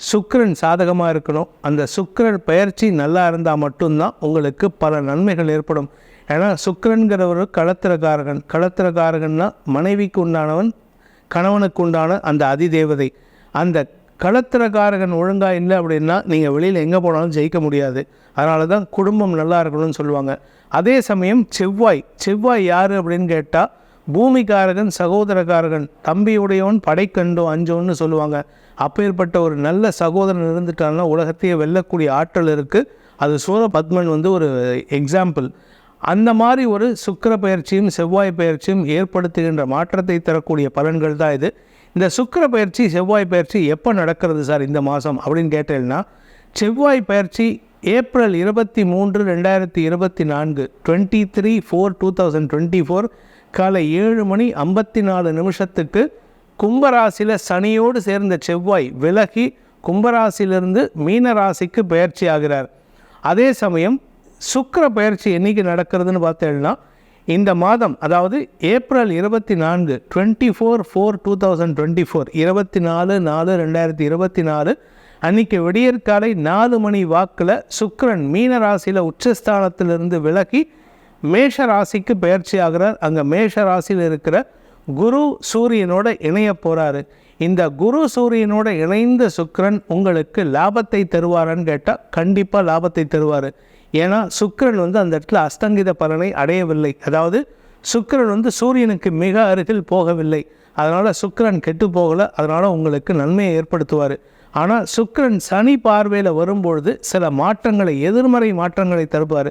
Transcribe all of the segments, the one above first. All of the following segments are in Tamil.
சுக்கரன் சாதகமாக இருக்கணும். அந்த சுக்கரன் பயிற்சி நல்லா இருந்தால் மட்டும்தான் உங்களுக்கு பல நன்மைகள் ஏற்படும். ஏன்னா சுக்கரன்கிற ஒரு களத்திரக்காரகன். களத்திரக்காரகன்னா மனைவிக்கு உண்டானவன் கணவனுக்கு உண்டான அந்த அதிதேவதை. அந்த களத்திரக்காரகன் ஒழுங்காக இல்லை அப்படின்னா நீங்கள் வெளியில் எங்கே போனாலும் ஜெயிக்க முடியாது. அதனால தான் குடும்பம் நல்லா இருக்கணும்னு சொல்லுவாங்க. அதே சமயம் செவ்வாய். செவ்வாய் யார் அப்படின்னு கேட்டால் பூமிக்காரகன் சகோதரக்காரகன் தம்பியுடையவன் படைக்கண்டோ அஞ்சோன்னு சொல்லுவாங்க. அப்பேற்பட்ட ஒரு நல்ல சகோதரன் இருந்துட்டாங்கன்னா உலகத்தையே வெல்லக்கூடிய ஆற்றல் இருக்குது அது சூரபத்மன் வந்து ஒரு எக்ஸாம்பிள் அந்த மாதிரி ஒரு சுக்கிர பயிற்சியும் செவ்வாய் பயிற்சியும் ஏற்படுத்துகின்ற மாற்றத்தை தரக்கூடிய பலன்கள் தான் இது. இந்த சுக்கிர பயிற்சி செவ்வாய் பயிற்சி எப்போ நடக்கிறது சார் இந்த மாதம் அப்படின்னு கேட்டேன்னா செவ்வாய் பயிற்சி ஏப்ரல் இருபத்தி மூன்று ரெண்டாயிரத்தி இருபத்தி நான்கு twenty three four two thousand twenty four காலை ஏழு மணி ஐம்பத்தி நாலு நிமிஷத்துக்கு கும்பராசியில் சனியோடு சேர்ந்த செவ்வாய் விலகி கும்பராசியிலிருந்து மீன ராசிக்கு பயிற்சி ஆகிறார். அதே சமயம் சுக்கர பயிற்சி என்றைக்கு நடக்கிறதுன்னு பார்த்தேன்னா இந்த மாதம் அதாவது ஏப்ரல் இருபத்தி நான்கு twenty four four two thousand twenty four இருபத்தி நாலு நாலு ரெண்டாயிரத்தி இருபத்தி நாலு அன்றைக்கி விடியற்காலை நாலு மணி வாக்கில் சுக்கரன் மீன ராசியில் உச்சஸ்தானத்திலிருந்து விலகி மேஷ ராசிக்கு பயிற்சி ஆகிறார் அங்கே மேஷ ராசியில் இருக்கிற குரு சூரியனோட இணைய போகிறாரு இந்த குரு சூரியனோட இணைந்த சுக்கிரன் உங்களுக்கு லாபத்தை தருவாரான்னு கேட்டால் கண்டிப்பாக லாபத்தை தருவார். ஏன்னா சுக்கரன் வந்து அந்த இடத்துல அஸ்தங்கித பலனை அடையவில்லை. அதாவது சுக்கரன் வந்து சூரியனுக்கு மிக அருகில் போகவில்லை. அதனால் சுக்கரன் கெட்டு போகலை. அதனால் உங்களுக்கு நன்மையை ஏற்படுத்துவார். ஆனால் சுக்கிரன் சனி பார்வையில் வரும்பொழுது சில மாற்றங்களை எதிர்மறை மாற்றங்களை தருவார்.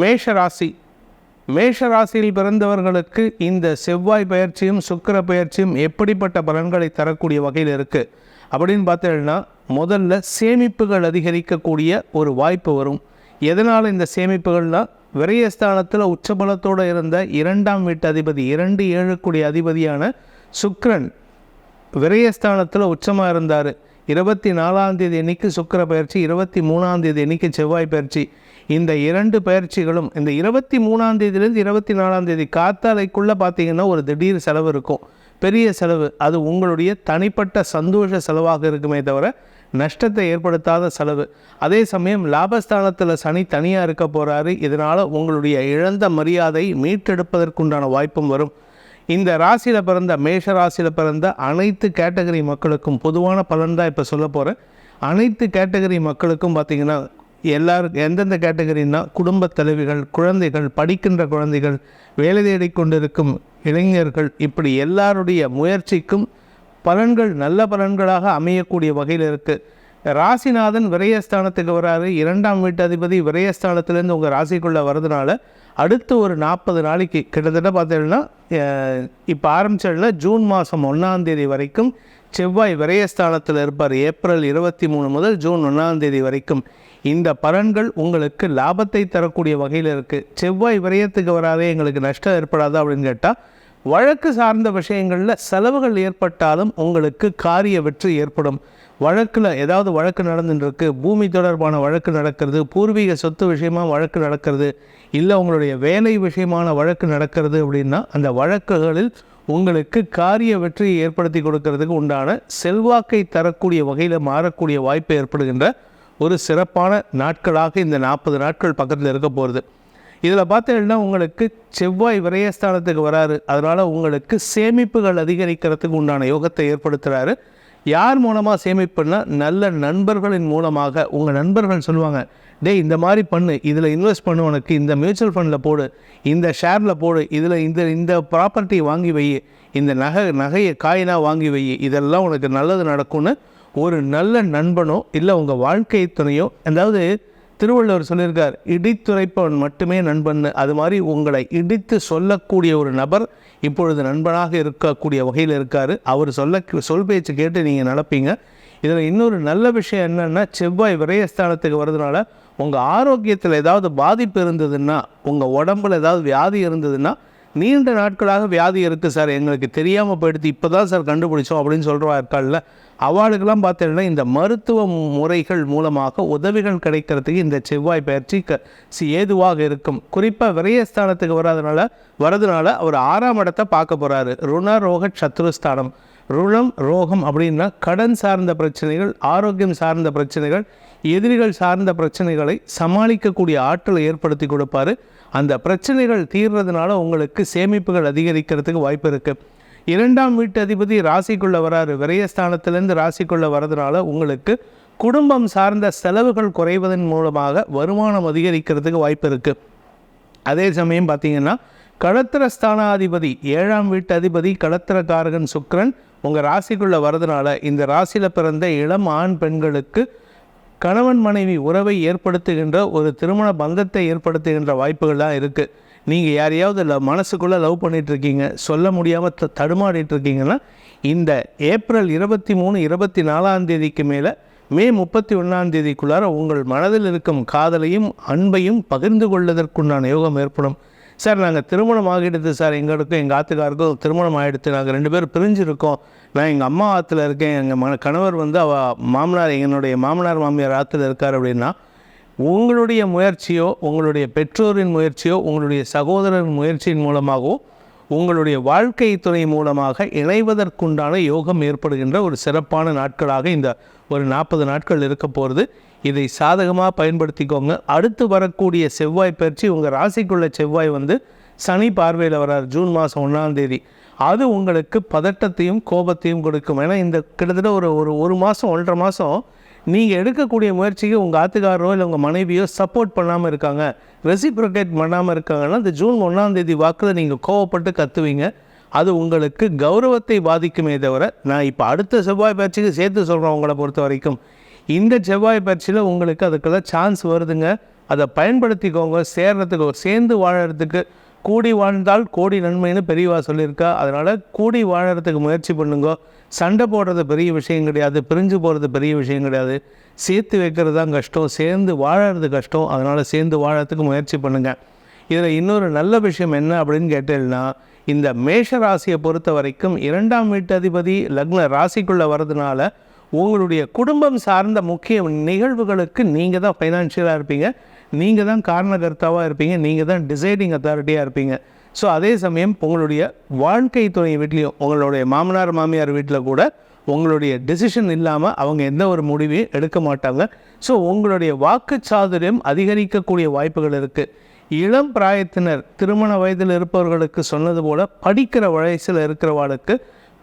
மேஷராசி. மேஷராசியில் பிறந்தவர்களுக்கு இந்த செவ்வாய் பயிற்சியும் சுக்கிர பயிற்சியும் எப்படிப்பட்ட பலன்களை தரக்கூடிய வகையில் இருக்குது அப்படின்னு பார்த்தீங்கன்னா முதல்ல சேமிப்புகள் அதிகரிக்கக்கூடிய ஒரு வாய்ப்பு வரும். எதனால் இந்த சேமிப்புகள்னால் விரயஸ்தானத்தில் உச்சபலத்தோடு இருந்த இரண்டாம் வீட்டு அதிபதி இரண்டு ஏழுக்குடைய அதிபதியான சுக்ரன் விரயஸ்தானத்தில் உச்சமாக இருந்தார். இருபத்தி நாலாம் தேதி எண்ணிக்கு சுக்கிர பயிற்சி இருபத்தி மூணாம் தேதி அன்னைக்கு செவ்வாய் பயிற்சி. இந்த இரண்டு பயிற்சிகளும் இந்த இருபத்தி மூணாம் தேதியிலேருந்து இருபத்தி நாலாம் தேதி காத்தாலைக்குள்ளே பார்த்தீங்கன்னா ஒரு திடீர் செலவு இருக்கும். பெரிய செலவு. அது உங்களுடைய தனிப்பட்ட சந்தோஷ செலவாக இருக்குமே தவிர நஷ்டத்தை ஏற்படுத்தாத செலவு. அதே சமயம் லாபஸ்தானத்தில் சனி தனியாக இருக்க போகிறாரு இதனால் உங்களுடைய இழந்த மரியாதை மீட்டெடுப்பதற்குண்டான வாய்ப்பும் வரும். இந்த ராசியில் பிறந்த மேஷ ராசியில் பிறந்த அனைத்து கேட்டகரி மக்களுக்கும் பொதுவான பலன் தான் இப்போ சொல்ல போகிறேன் அனைத்து கேட்டகரி மக்களுக்கும் பார்த்திங்கன்னா எல்லாரும் எந்தெந்த கேட்டகரின்னா குடும்பத் தலைவிகள் குழந்தைகள் படிக்கின்ற குழந்தைகள் வேலை தேடி கொண்டிருக்கும் இளைஞர்கள் இப்படி எல்லாருடைய முயற்சிக்கும் பலன்கள் நல்ல பலன்களாக அமையக்கூடிய வகையில் இருக்குது ராசிநாதன் விரயஸ்தானத்துக்கு வராரு. இரண்டாம் வீட்டதிபதி விரயஸ்தானத்துலேருந்து உங்கள் ராசிக்குள்ளே வரதுனால அடுத்து ஒரு நாற்பது நாளைக்கு கிட்டத்தட்ட பார்த்தீங்கன்னா இப்போ ஆரம்பிச்சதில் ஜூன் மாதம் ஒன்றாந்தேதி வரைக்கும் செவ்வாய் விரயஸ்தானத்தில் இருப்பார். ஏப்ரல் இருபத்தி மூணு முதல் ஜூன் ஒன்றாந்தேதி வரைக்கும். இந்த பலன்கள் உங்களுக்கு லாபத்தை தரக்கூடிய வகையில் இருக்குது செவ்வாய் விரயத்துக்கு வராதே எங்களுக்கு நஷ்டம் ஏற்படாதா அப்படின்னு கேட்டால் வழக்கு சார்ந்த விஷயங்களில் செலவுகள் ஏற்பட்டாலும் உங்களுக்கு காரிய வெற்றி ஏற்படும். வழக்கில் ஏதாவது வழக்கு நடந்துட்டுருக்கு பூமி தொடர்பான வழக்கு நடக்கிறது பூர்வீக சொத்து விஷயமாக வழக்கு நடக்கிறது இல்லை உங்களுடைய வேலை விஷயமான வழக்கு நடக்கிறது அப்படின்னா அந்த வழக்குகளில் உங்களுக்கு காரிய வெற்றியை ஏற்படுத்தி கொடுக்கறதுக்கு உண்டான செல்வாக்கை தரக்கூடிய வகையில் மாறக்கூடிய வாய்ப்பு ஏற்படுகின்ற ஒரு சிறப்பான நாட்களாக இந்த நாற்பது நாட்கள் பக்கத்தில் இருக்க போகிறது இதில் பார்த்தீங்கன்னா உங்களுக்கு செவ்வாய் விரயஸ்தானத்துக்கு வராரு. அதனால் உங்களுக்கு சேமிப்புகள் அதிகரிக்கிறதுக்கு உண்டான யோகத்தை ஏற்படுத்துகிறாரு யார் மூலமாக சேமிப்புன்னா நல்ல நண்பர்களின் மூலமாக உங்கள் நண்பர்கள் சொல்லுவாங்க டேய் இந்த மாதிரி பண்ணு. இதில் இன்வெஸ்ட் பண்ணு உனக்கு. இந்த மியூச்சுவல் ஃபண்டில் போடு. இந்த ஷேரில் போடு. இதில் இந்த இந்த ப்ராப்பர்ட்டி வாங்கி வை இந்த நகை நகையை காயினாக வாங்கி வை இதெல்லாம் உனக்கு நல்லது நடக்கும்னு ஒரு நல்ல நண்பனோ இல்லை உங்கள் வாழ்க்கை துணையோ அதாவது திருவள்ளுவர் சொல்லியிருக்கார் இடித்துரைப்பவன் மட்டுமே நண்பன் அது மாதிரி உங்களை இடித்து சொல்லக்கூடிய ஒரு நபர் இப்பொழுது நண்பனாக இருக்கக்கூடிய வகையில் இருக்கார். அவர் சொல்ல சொல் பேச்சு கேட்டு நீங்கள் நடப்பீங்க. இதில் இன்னொரு நல்ல விஷயம் என்னென்னா செவ்வாய் விரயஸ்தானத்துக்கு வர்றதுனால உங்கள் ஆரோக்கியத்தில் ஏதாவது பாதிப்பு இருந்ததுன்னா உங்கள் உடம்புல ஏதாவது வியாதி இருந்ததுன்னா நீண்ட நாட்களாக வியாதி இருக்குது சார். எங்களுக்கு தெரியாமல் போயிடுது. இப்போ தான் சார் கண்டுபிடிச்சோம் அப்படின்னு சொல்கிறவா இருக்காள்ல அவளுக்கெல்லாம் பார்த்தீங்கன்னா இந்த மருத்துவ முறைகள் மூலமாக உதவிகள் கிடைக்கிறதுக்கு இந்த செவ்வாய் பயிற்சி க சி- ஏதுவாக இருக்கும். குறிப்பாக விரயஸ்தானத்துக்கு வராதனால வரதுனால அவர் ஆறாம் இடத்தை பார்க்க போகிறாரு ருண ரோக சத்ருஸ்தானம். ருணம் ரோகம் அப்படின்னா கடன் சார்ந்த பிரச்சனைகள் ஆரோக்கியம் சார்ந்த பிரச்சனைகள் எதிரிகள் சார்ந்த பிரச்சனைகளை சமாளிக்கக்கூடிய ஆற்றலை ஏற்படுத்தி கொடுப்பாரு. அந்த பிரச்சனைகள் தீர்றதுனால உங்களுக்கு சேமிப்புகள் அதிகரிக்கிறதுக்கு வாய்ப்பு இருக்குது இரண்டாம் வீட்டு அதிபதி ராசிக்குள்ளே வராரு. விரயஸ்தானத்திலேருந்து ராசிக்குள்ளே வரதுனால உங்களுக்கு குடும்பம் சார்ந்த செலவுகள் குறைவதன் மூலமாக வருமானம் அதிகரிக்கிறதுக்கு வாய்ப்பு இருக்குது அதே சமயம் பார்த்தீங்கன்னா கடத்திர ஸ்தானாதிபதி ஏழாம் வீட்டு அதிபதி கடத்திரக்காரகன் சுக்ரன் உங்கள் ராசிக்குள்ளே வரதுனால இந்த ராசியில் பிறந்த இளம் ஆண் பெண்களுக்கு கணவன் மனைவி உறவை ஏற்படுத்துகின்ற ஒரு திருமண பந்தத்தை ஏற்படுத்துகின்ற வாய்ப்புகள்லாம் இருக்குது நீங்கள் யாரையாவது இல்லை மனசுக்குள்ளே லவ் பண்ணிகிட்ருக்கீங்க சொல்ல முடியாமல் த தடுமாறிட்டு இருக்கீங்கன்னா இந்த ஏப்ரல் இருபத்தி மூணு இருபத்தி நாலாம் தேதிக்கு மேலே மே முப்பத்தி ஒன்றாம் தேதிக்குள்ளார உங்கள் மனதில் இருக்கும் காதலையும் அன்பையும் பகிர்ந்து கொள்வதற்குண்டான யோகம் ஏற்படும். சார் நாங்கள் திருமணம் ஆகிடுது சார். எங்களுக்கும் எங்கள் ஆத்துக்காருக்கும் திருமணம் ஆகிடுது நாங்கள் ரெண்டு பேரும் பிரிஞ்சிருக்கோம். நான் எங்கள் அம்மா ஆற்றுல இருக்கேன். எங்கள் மன கணவர் வந்து அவ மாமனார் என்னுடைய மாமனார் மாமியார் ஆற்றுல இருக்கார் அப்படின்னா உங்களுடைய முயற்சியோ உங்களுடைய பெற்றோரின் முயற்சியோ உங்களுடைய சகோதரரின் முயற்சியின் மூலமாகவோ உங்களுடைய வாழ்க்கை துணை மூலமாக இணைவதற்குண்டான யோகம் ஏற்படுகின்ற ஒரு சிறப்பான நாட்களாக இந்த ஒரு நாற்பது நாட்கள் இருக்க போகிறது இதை சாதகமாக பயன்படுத்திக்கோங்க. அடுத்து வரக்கூடிய செவ்வாய் பயிற்சி உங்கள் ராசிக்குள்ள செவ்வாய் வந்து சனி பார்வையில் வரார். ஜூன் மாதம் ஒன்றாம் தேதி. அது உங்களுக்கு பதட்டத்தையும் கோபத்தையும் கொடுக்கும். ஏன்னா இந்த கிட்டத்தட்ட ஒரு ஒரு ஒரு மாதம் ஒன்றரை மாதம் நீங்கள் எடுக்கக்கூடிய முயற்சிக்கு உங்கள் ஆத்துக்காரரோ இல்லை உங்கள் மனைவியோ சப்போர்ட் பண்ணாமல் இருக்காங்க. ரெசிப்ரோகேட் பண்ணாமல் இருக்காங்கன்னா இந்த ஜூன் ஒன்றாம் தேதி வாக்கில் நீங்கள் கோவப்பட்டு கத்துவீங்க. அது உங்களுக்கு கௌரவத்தை பாதிக்குமே தவிர நான் இப்போ அடுத்த செவ்வாய் பயிற்சிக்கு சேர்த்து சொல்கிறேன் உங்களை பொறுத்த வரைக்கும் இந்த செவ்வாய் பயிற்சியில் உங்களுக்கு அதுக்கெல்லாம் சான்ஸ் வருதுங்க. அதை பயன்படுத்திக்கோங்க. சேர்றதுக்கு சேர்ந்து வாழறதுக்கு கூடி வாழ்ந்தால் கோடி நன்மைன்னு பெரியவா சொல்லியிருக்கா. அதனால் கூடி வாழறதுக்கு முயற்சி பண்ணுங்க. சண்டை போடுறது பெரிய விஷயம் கிடையாது. பிரிஞ்சு போகிறது பெரிய விஷயம் கிடையாது. சேர்த்து வைக்கிறது தான் கஷ்டம். சேர்ந்து வாழறது கஷ்டம். அதனால் சேர்ந்து வாழறதுக்கு முயற்சி பண்ணுங்கள் இதில் இன்னொரு நல்ல விஷயம் என்ன அப்படின்னு கேட்டேன்னா இந்த மேஷ ராசியை பொறுத்த வரைக்கும் இரண்டாம் வீட்டு அதிபதி லக்ன ராசிக்குள்ளே வர்றதுனால உங்களுடைய குடும்பம் சார்ந்த முக்கிய நிகழ்வுகளுக்கு நீங்கள் தான் ஃபைனான்ஷியலாக இருப்பீங்க. நீங்கள் தான் காரணகர்த்தாவாக இருப்பீங்க. நீங்கள் தான் டிசைடிங் அத்தாரிட்டியாக இருப்பீங்க. ஸோ அதே சமயம் உங்களுடைய வாழ்க்கை துணை வீட்லேயும் உங்களுடைய மாமனார் மாமியார் வீட்டில் கூட உங்களுடைய டெசிஷன் இல்லாமல் அவங்க எந்த ஒரு முடிவையும் எடுக்க மாட்டாங்க. ஸோ உங்களுடைய வாக்கு சாதுரியம் அதிகரிக்கக்கூடிய வாய்ப்புகள் இருக்குது இளம் பிராயத்தினர் திருமண வயதில் இருப்பவர்களுக்கு சொன்னது போல் படிக்கிற வயசில் இருக்கிறவாளுக்கு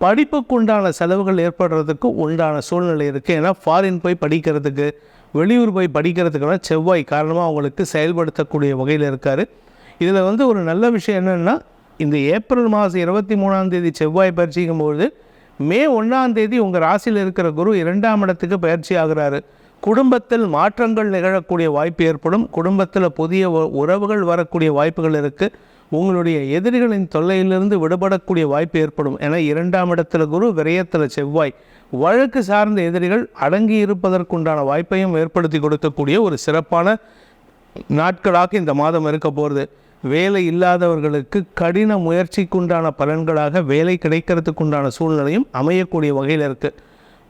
படிப்புக்கு உண்டான செலவுகள் ஏற்படுறதுக்கு உண்டான சூழ்நிலை இருக்குது ஏன்னா ஃபாரின் போய் படிக்கிறதுக்கு வெளியூர் போய் படிக்கிறதுக்கெல்லாம் செவ்வாய் காரணமாக அவங்களுக்கு செயல்படுத்தக்கூடிய வகையில் இருக்கார். இதில் வந்து ஒரு நல்ல விஷயம் என்னென்னா இந்த ஏப்ரல் மாதம் இருபத்தி மூணாம் தேதி செவ்வாய் பயிற்சிக்கும்போது மே ஒன்றாம் தேதி உங்கள் ராசியில் இருக்கிற குரு இரண்டாம் இடத்துக்கு பயிற்சி ஆகிறாரு. குடும்பத்தில் மாற்றங்கள் நிகழக்கூடிய வாய்ப்பு ஏற்படும். குடும்பத்தில் புதிய உ- உறவுகள் வரக்கூடிய வாய்ப்புகள் இருக்குது உங்களுடைய எதிரிகளின் தொல்லையிலிருந்து விடுபடக்கூடிய வாய்ப்பு ஏற்படும் என இரண்டாம் இடத்துல குரு விரயத்தில் செவ்வாய். வழக்கு சார்ந்த எதிரிகள் அடங்கி இருப்பதற்குண்டான வாய்ப்பையும் ஏற்படுத்தி கொடுக்கக்கூடிய ஒரு சிறப்பான நாட்களாக இந்த மாதம் இருக்க போகிறது வேலை இல்லாதவர்களுக்கு கடின முயற்சிக்குண்டான பலன்களாக வேலை கிடைக்கிறதுக்குண்டான சூழ்நிலையும் அமையக்கூடிய வகையில் இருக்குது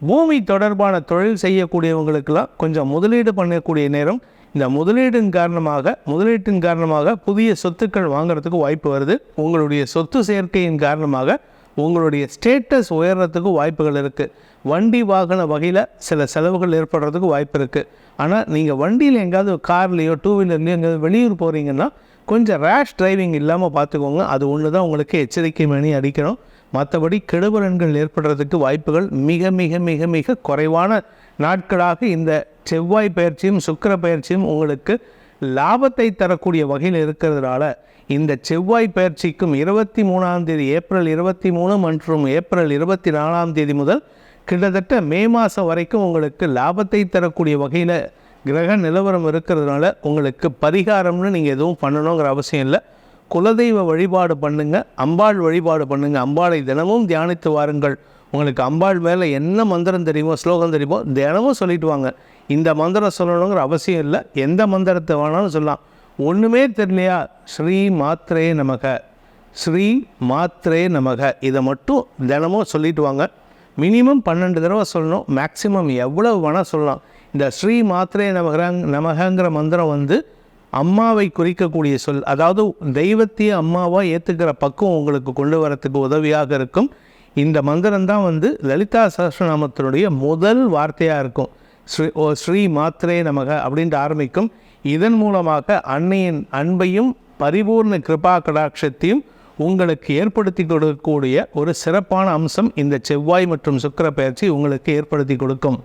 பூமி தொடர்பான தொழில் செய்யக்கூடியவங்களுக்கெல்லாம் கொஞ்சம் முதலீடு பண்ணக்கூடிய நேரம் இந்த முதலீடின் காரணமாக முதலீட்டின் காரணமாக புதிய சொத்துக்கள் வாங்குறதுக்கு வாய்ப்பு வருது. உங்களுடைய சொத்து சேர்க்கையின் காரணமாக உங்களுடைய ஸ்டேட்டஸ் உயர்றதுக்கு வாய்ப்புகள் இருக்குது வண்டி வாகன வகையில் சில செலவுகள் ஏற்படுறதுக்கு வாய்ப்பு இருக்குது ஆனால் நீங்கள் வண்டியில் எங்கேயாவது கார்லேயோ டூ வீலர்லேயோ எங்கேயாவது வெளியூர் போகிறீங்கன்னா கொஞ்சம் ரேஷ் டிரைவிங் இல்லாமல் பார்த்துக்கோங்க அது ஒன்று தான் உங்களுக்கு எச்சரிக்கை மணி அடிக்கணும். மற்றபடி கெடுபலன்கள் ஏற்படுறதுக்கு வாய்ப்புகள் மிக மிக மிக மிக குறைவான நாட்களாக இந்த செவ்வாய் பயிற்சியும் சுக்கிர பயிற்சியும் உங்களுக்கு லாபத்தை தரக்கூடிய வகையில் இருக்கிறதுனால இந்த செவ்வாய் பயிற்சிக்கும் இருபத்தி மூணாம் தேதி ஏப்ரல் இருபத்தி மூணு மற்றும் ஏப்ரல் இருபத்தி நாலாம் தேதி முதல் கிட்டத்தட்ட மே மாதம் வரைக்கும் உங்களுக்கு லாபத்தை தரக்கூடிய வகையில் கிரக நிலவரம் இருக்கிறதுனால உங்களுக்கு பரிகாரம்னு நீங்கள் எதுவும் பண்ணணுங்கிற அவசியம் இல்லை. குலதெய்வ வழிபாடு பண்ணுங்க அம்பாள் வழிபாடு பண்ணுங்க. அம்பாளை தினமும் தியானித்து வாருங்கள். உங்களுக்கு அம்பாள் மேலே என்ன மந்திரம் தெரியுமோ ஸ்லோகம் தெரியுமோ தினமும் சொல்லிட்டு வாங்க. இந்த மந்திரம் சொல்லணுங்கிற அவசியம் இல்லை. எந்த மந்திரத்தை வேணாலும் சொல்லலாம். ஒன்றுமே தெரியலையா? ஸ்ரீ மாத்ரே நமக. ஸ்ரீ மாத்ரே நமக. இதை மட்டும் தினமும் சொல்லிட்டு வாங்க. மினிமம் பன்னெண்டு தடவை சொல்லணும். மேக்ஸிமம் எவ்வளவு வேணால் சொல்லலாம். இந்த ஸ்ரீ மாத்ரே நமகரங் நமகங்கிற மந்திரம் வந்து அம்மாவை குறிக்கக்கூடிய சொல் அதாவது தெய்வத்தையே அம்மாவாக ஏற்றுக்கிற பக்குவம் உங்களுக்கு கொண்டு வரத்துக்கு உதவியாக இருக்கும். இந்த மந்திரம் தான் வந்து லலிதா சஹஸ்ரநாமத்தினுடைய முதல் வார்த்தையாக இருக்கும். ஸ்ரீ ஓ ஸ்ரீ மாத்ரே நமக அப்படின்ட்டு ஆரம்பிக்கும். இதன் மூலமாக அன்னையின் அன்பையும் பரிபூர்ண கிருபா கடாட்சத்தையும் உங்களுக்கு ஏற்படுத்தி கொடுக்கக்கூடிய ஒரு சிறப்பான அம்சம் இந்த செவ்வாய் மற்றும் சுக்கர பயிற்சி உங்களுக்கு ஏற்படுத்தி கொடுக்கும்.